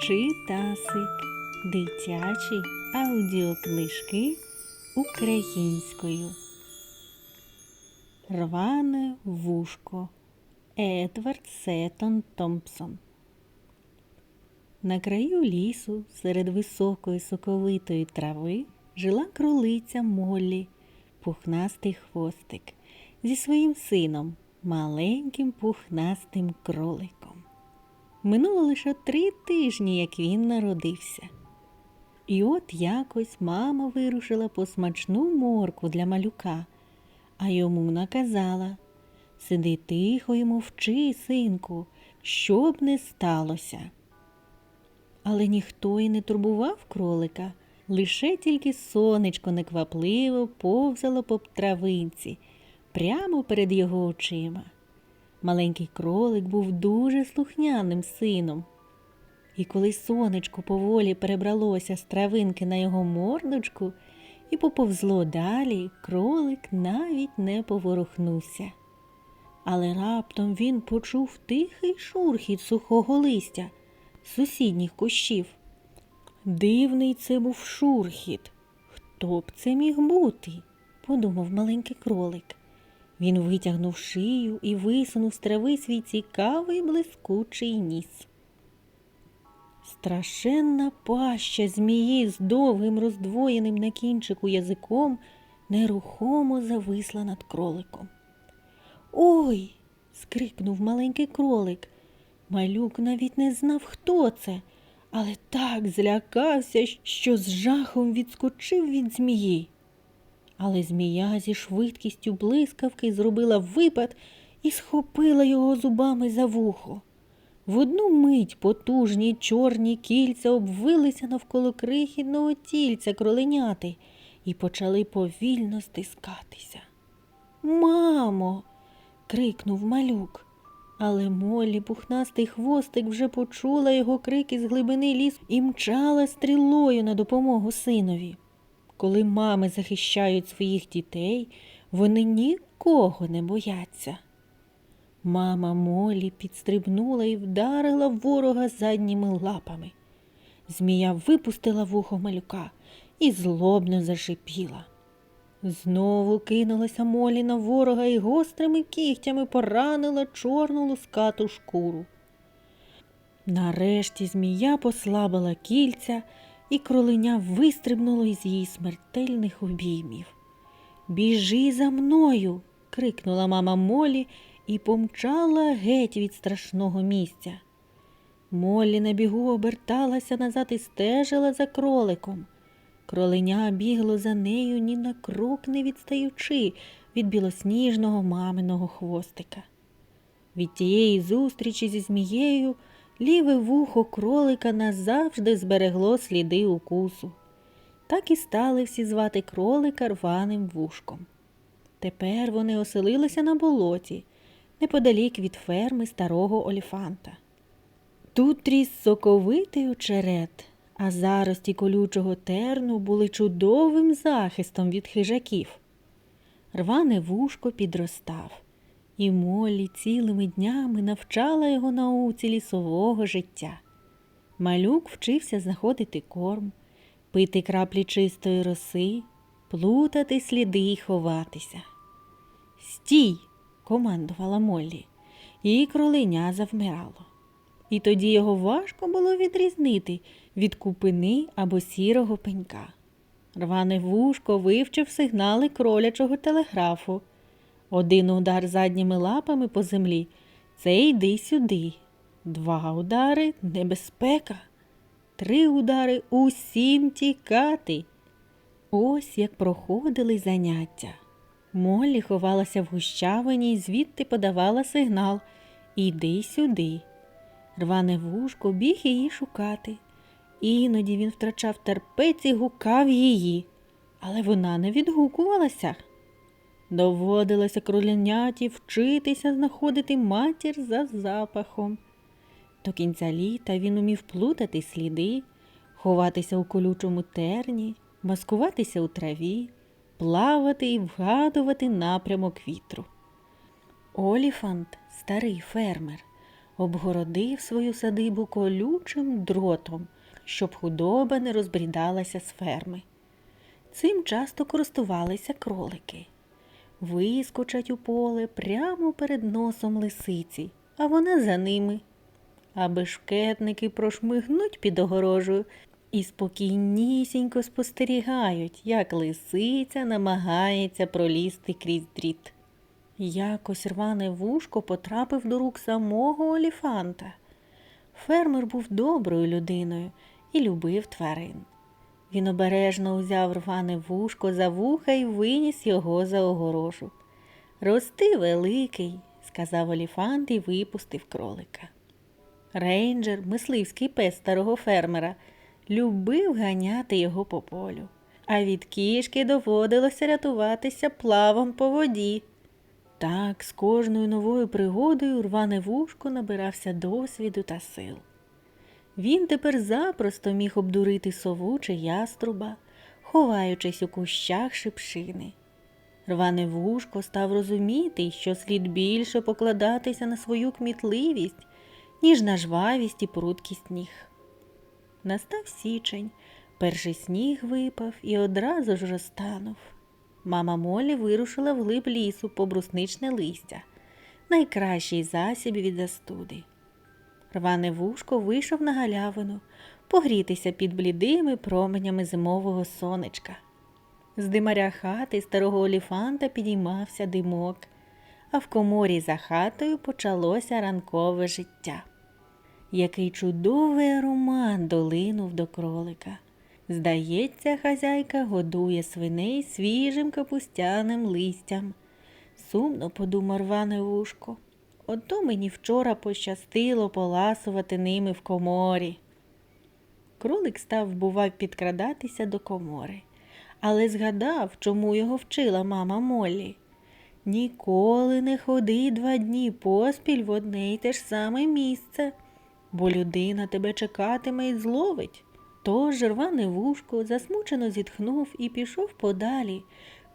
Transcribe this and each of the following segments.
Читасик. Дитячі аудіокнижки українською. Рване вушко. Едвард Сеттон Томпсон. На краю лісу, серед високої соковитої трави, жила кролиця Моллі, пухнастий хвостик, зі своїм сином, маленьким пухнастим кроликом. Минуло лише три тижні, як він народився. І от якось мама вирушила по смачну морку для малюка, а йому наказала Сиди тихо і мовчи, синку, що б не сталося. Але ніхто й не турбував кролика, лише тільки сонечко неквапливо повзало по травинці прямо перед його очима. Маленький кролик був дуже слухняним сином. І коли сонечко поволі перебралося з травинки на його мордочку і поповзло далі, кролик навіть не поворухнувся. Але раптом він почув тихий шурхіт сухого листя з сусідніх кущів. Дивний це був шурхіт. Хто б це міг бути? подумав маленький кролик. Він витягнув шию і висунув з трави свій цікавий блискучий ніс. Страшенна паща змії з довгим роздвоєним на кінчику язиком нерухомо зависла над кроликом. Ой. скрикнув маленький кролик. Малюк навіть не знав, хто це, але так злякався, що з жахом відскочив від змії. Але змія зі швидкістю блискавки зробила випад і схопила його зубами за вухо. В одну мить потужні чорні кільця обвилися навколо крихітного тільця кроленяти і почали повільно стискатися. Мамо. крикнув малюк. Але Моллі пухнастий хвостик вже почула його крики з глибини лісу і мчала стрілою на допомогу синові. Коли мами захищають своїх дітей, вони нікого не бояться. Мама Молі підстрибнула і вдарила ворога задніми лапами. Змія випустила вухо малюка і злобно зашипіла. Знову кинулася Молі на ворога і гострими кігтями поранила чорну лускату шкуру. Нарешті змія послабила кільця, і кроленя вистрибнуло із її смертельних обіймів. Біжи за мною. крикнула мама Молі і помчала геть від страшного місця. Моллі на бігу оберталася назад і стежила за кроликом. Кроленя бігло за нею ні на крок не відстаючи від білосніжного маминого хвостика. Від тієї зустрічі зі змією ліве вухо кролика назавжди зберегло сліди укусу. Так і стали всі звати кролика рваним вушком. Тепер вони оселилися на болоті, неподалік від ферми старого оліфанта. Тут ріс соковитий очерет, а зарості колючого терну були чудовим захистом від хижаків. Рване вушко підростав, і Моллі цілими днями навчала його науці лісового життя. Малюк вчився знаходити корм, пити краплі чистої роси, плутати сліди й ховатися. Стій! командувала Моллі, і кроленя завмирало. І тоді його важко було відрізнити від купини або сірого пенька. Рване вушко вивчив сигнали кролячого телеграфу. Один удар задніми лапами по землі це йди сюди. Два удари небезпека. Три удари усім тікати. Ось як проходили заняття. Моллі ховалася в гущавині і звідти подавала сигнал Іди сюди. Рване вушко біг її шукати. Іноді він втрачав терпець і гукав її, але вона не відгукувалася. Доводилося кроляняті вчитися знаходити матір за запахом. До кінця літа він умів плутати сліди, ховатися у колючому терні, маскуватися у траві, плавати і вгадувати напрямок вітру. Оліфант, старий фермер, обгородив свою садибу колючим дротом, щоб худоба не розбрідалася з ферми. Цим часто користувалися кролики. Вискочать у поле прямо перед носом лисиці, а вона за ними. А бешкетники прошмигнуть під огорожею і спокійнісінько спостерігають, як лисиця намагається пролізти крізь дріт. Якось рване вушко потрапив до рук самого оліфанта. Фермер був доброю людиною і любив тварин. Він обережно узяв рване вушко за вуха і виніс його за огорожу. Рости великий, сказав оліфант і випустив кролика. Рейнджер, мисливський пес старого фермера, любив ганяти його по полю, а від кішки доводилося рятуватися плавом по воді. Так, з кожною новою пригодою рване вушко набирався досвіду та сил. Він тепер запросто міг обдурити сову чи яструба, ховаючись у кущах шипшини. Рване вушко став розуміти, що слід більше покладатися на свою кмітливість, ніж на жвавість і пруткість ніг. Настав січень, перший сніг випав і одразу ж розтанув. Мама Молі вирушила вглиб лісу по брусничне листя, найкращий засіб від застуди. Рване вушко вийшов на галявину погрітися під блідими променями зимового сонечка. З димаря хати старого оліфанта підіймався димок, а в коморі за хатою почалося ранкове життя. Який чудовий аромат долинув до кролика. Здається, хазяйка годує свиней свіжим капустяним листям. Сумно подумав рване вушко. Ото мені вчора пощастило поласувати ними в коморі. Кролик став, бував, підкрадатися до комори, але згадав, чому його вчила мама Моллі. Ніколи не ходи два дні поспіль в одне й те ж саме місце, бо людина тебе чекатиме і зловить. Тож рване вушко засмучено зітхнув і пішов подалі,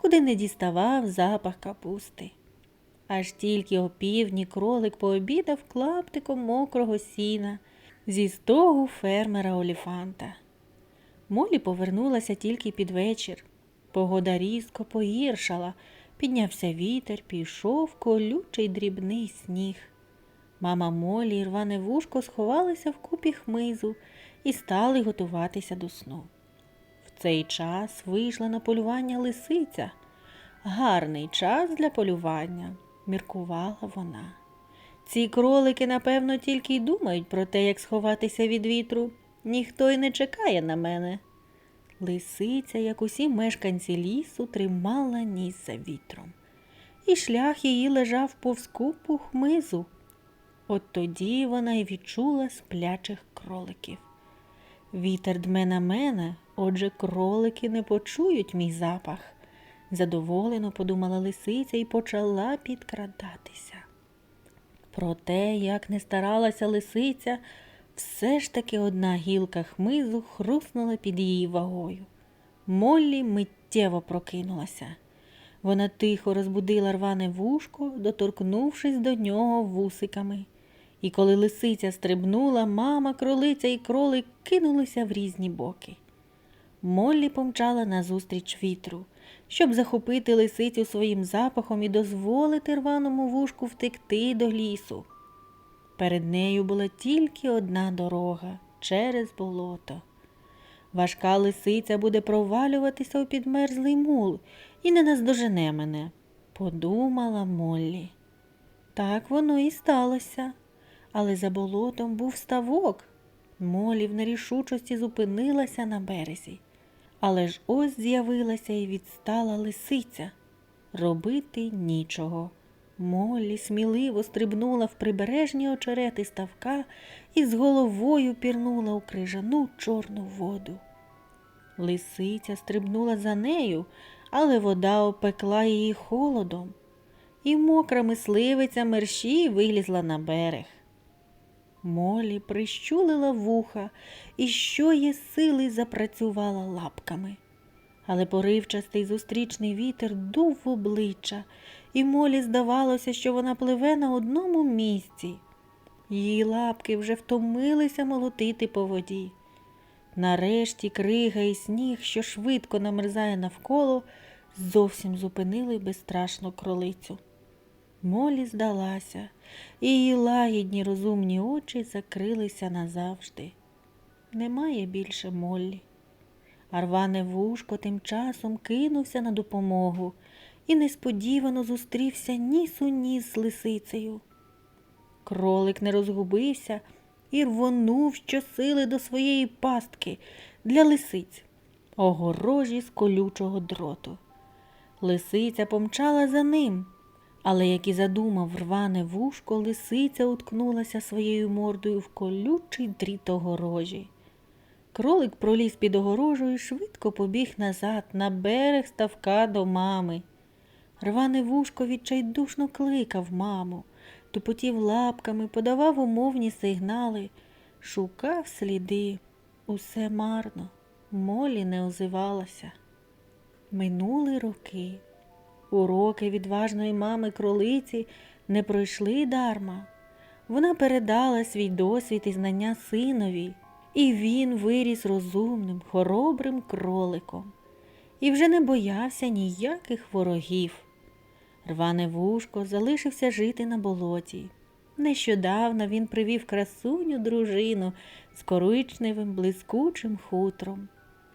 куди не діставав запах капусти. Аж тільки опівдні кролик пообідав клаптиком мокрого сіна зі стогу фермера Оліфанта. Молі повернулася тільки під вечір. Погода різко погіршала, піднявся вітер, пішов колючий дрібний сніг. Мама Молі і рване вушко сховалися в купі хмизу і стали готуватися до сну. В цей час вийшла на полювання лисиця. Гарний час для полювання, міркувала вона. Ці кролики, напевно, тільки й думають про те, як сховатися від вітру. Ніхто й не чекає на мене. Лисиця, як усі мешканці лісу, тримала ніс за вітром, і шлях її лежав повз купу хмизу. От тоді вона й відчула сплячих кроликів. Вітер дме на мене, отже, кролики не почують мій запах. Задоволено подумала лисиця і почала підкрадатися. Проте, як не старалася лисиця, все ж таки одна гілка хмизу хруснула під її вагою. Моллі миттєво прокинулася. Вона тихо розбудила рване вушко, доторкнувшись до нього вусиками. І коли лисиця стрибнула, мама, кролиця і кролик кинулися в різні боки. Моллі помчала назустріч вітру, щоб захопити лисицю своїм запахом і дозволити рваному вушку втекти до лісу. Перед нею була тільки одна дорога через болото. Важка лисиця буде провалюватися у підмерзлий мул і не наздожене мене, подумала Моллі. Так воно і сталося але за болотом був ставок. Молі в нерішучості зупинилася на березі. Але ж ось з'явилася і відстала лисиця. Робити нічого. Моллі сміливо стрибнула в прибережні очерети ставка і з головою пірнула у крижану чорну воду. Лисиця стрибнула за нею, але вода опекла її холодом, і мокра мисливиця мерщій вилізла на берег. Молі прищулила вуха і що є сили запрацювала лапками. Але поривчастий зустрічний вітер дув в обличчя, і Молі здавалося, що вона пливе на одному місці. Її лапки вже втомилися молотити по воді. Нарешті крига і сніг, що швидко намерзає навколо, зовсім зупинили безстрашну кролицю. Молі здалася, і її лагідні розумні очі закрилися назавжди. Немає більше Моллі. А рване вушко тим часом кинувся на допомогу і несподівано зустрівся ніс у ніс з лисицею. Кролик не розгубився і рвонув щосили до своєї пастки для лисиць, огорожі з колючого дроту. Лисиця помчала за ним, але, як і задумав рване вушко, лисиця уткнулася своєю мордою в колючий дріт огорожі. Кролик проліз під огорожу і швидко побіг назад на берег ставка до мами. Рване вушко відчайдушно кликав маму, тупотів лапками, подавав умовні сигнали, шукав сліди. Усе марно, молі не озивалася. Минули роки. Уроки відважної мами кролиці не пройшли дарма. Вона передала свій досвід і знання синові, і він виріс розумним, хоробрим кроликом і вже не боявся ніяких ворогів. Рване вушко залишився жити на болоті. Нещодавно він привів красуню дружину з коричневим блискучим хутром.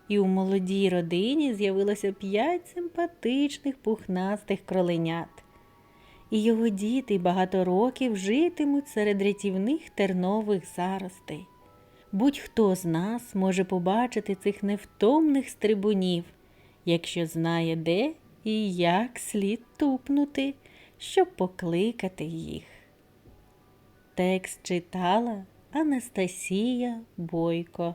І у молодій родині з'явилося п'ять симпатичних пухнастих кроленят. І його діти багато років житимуть серед рятівних тернових заростей. Будь-хто з нас може побачити цих невтомних стрибунів, якщо знає, де і як слід тупнути, щоб покликати їх. Текст читала Анастасія Бойко.